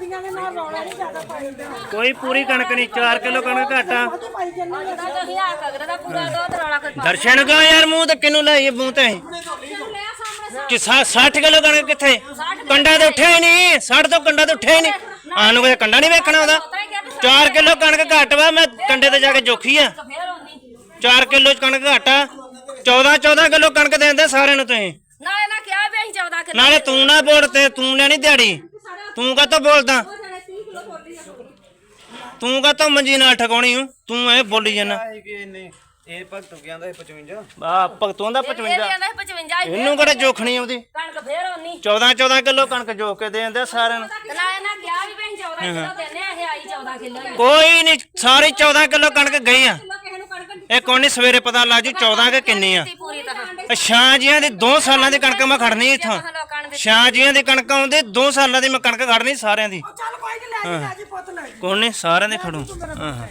ਕੁੜੀਆਂ ਦੇ ਨਾਲ ਰੌਲਾ ਨਹੀਂ ਜ਼ਿਆਦਾ ਪਾਈਦਾ ਕੋਈ ਪੂਰੀ ਕਣਕ ਨਹੀਂ 4 ਕਿਲੋ ਕਣਕ ਘੱਟ ਉਹ ਪਾਈ ਜੰਨੇ ਦਰਸ਼ਨ ਕਾ ਯਾਰ ਮੂੰਹ ਤੇ ਕਿਨੂੰ ਲਾਈਏ ਮੂੰਹ ਤੇ? ਕਿ 60 ਕਿਲੋ ਕਣਕ ਕਿੱਥੇ? ਕੰਡਾ ਤੇ ਉੱਠਿਆ ਹੀ ਨਹੀਂ 60 ਤੋਂ ਕੰਡਾ ਤੇ ਉੱਠਿਆ ਹੀ ਨਹੀਂ। ਆਨੂੰ ਕੋਈ ਕੰਡਾ ਨਹੀਂ ਵੇਖਣਾ ਉਹਦਾ। 4 ਕਿਲੋ ਕਣਕ ਘੱਟ ਵਾ ਮੈਂ ਕੰਡੇ ਤੇ ਜਾ ਕੇ ਜੋਖੀ ਆ। ਫੇਰ ਹੋਣੀ 4 ਕਿਲੋ ਕਣਕ ਘੱਟ ਆ। 14 14 ਕਿਲੋ ਕਣਕ ਦੇਂਦੇ ਸਾਰਿਆਂ ਨੂੰ ਤੁਸੀਂ। ਨਾਲੇ ਨਾ ਕਿਹਾ ਵੀ ਅਸੀਂ 14 ਕਿਲੋ ਨਾਲੇ ਤੂੰ ਨਾ ਬੋਲ ਤੇ ਤੂੰ ਲੈਣੀ ਦਿਹਾੜੀ। ਤੂੰ ਕਾਹਤੋਂ ਬੋਲਦਾ? ਤੂੰ ਕਾਹਤੋਂ ਮੰਜੀ ਨਾਲ ਠਕਾਉਣੀ ਹੂੰ ਤੂੰ ਐ ਬੋਲੀ ਜਾਂਦਾ ਕਿ ਇਹਨੇ ਇਹ ਭਗਤ ਕਹਿੰਦਾ 55 ਆ ਭਗਤੋਂ ਦਾ ਇਹ 55 ਕਹਿੰਦਾ 55 ਹੀ ਇਹਨੂੰ ਕਿਹੜਾ ਜੋਖਣੀ ਆਉਂਦੀ? ਕਣਕ ਫੇਰ ਹੋਣੀ 14 14 ਕਿਲੋ ਕਣਕ ਜੋਖ ਕੇ ਦੇ ਦਿੰਦੇ ਸਾਰਿਆਂ ਨੂੰ। ਤੇ ਨਾਲੇ ਨਾ ਕਿਹਾ ਵੀ ਅਸੀਂ 14 ਕਿਲੋ ਦਿੰਨੇ ਆ ਇਹ ਆਈ 14 ਕਿਲੋ ਹੀ ਕੋਈ ਨਹੀਂ ਸਾਰੀ 14 ਕਿਲੋ ਕਣਕ ਗਈ ਆ। ਇਹ ਕੋਈ ਨਹੀਂ ਸਵੇਰੇ ਪਤਾ ਲੱਗ ਜੂ 14 ਕਿ ਕਿੰਨੀ ਆ। ਦਿੱਤੀ ਪੂਰੀ ਤਰ੍ਹਾਂ। ਇਹ ਛਾਂ ਜੀਆਂ ਦੀ 2 ਸਾਲਾਂ ਦੀ ਕਣਕ ਮੈਂ ਖੜਨੀ ਇੱਥੋਂ। ਛਾਂ ਜੀਆਂ ਦੀ ਕਣਕ ਆਉਂਦੀ 2 ਸਾਲਾਂ ਦੀ ਮੈਂ ਕਣਕ ਖੜਨੀ ਸਾਰਿਆਂ ਦੀ। ਚੱਲ ਕੋਈ ਨਹੀਂ ਲੈ ਜੀ ਲੈ ਜੀ ਪੁੱਤ ਲੈ ਜੀ। ਕੋਈ ਨਹੀਂ ਸਾਰਿਆਂ ਦੀ ਖੜੂ। ਹਾਂ ਹਾਂ।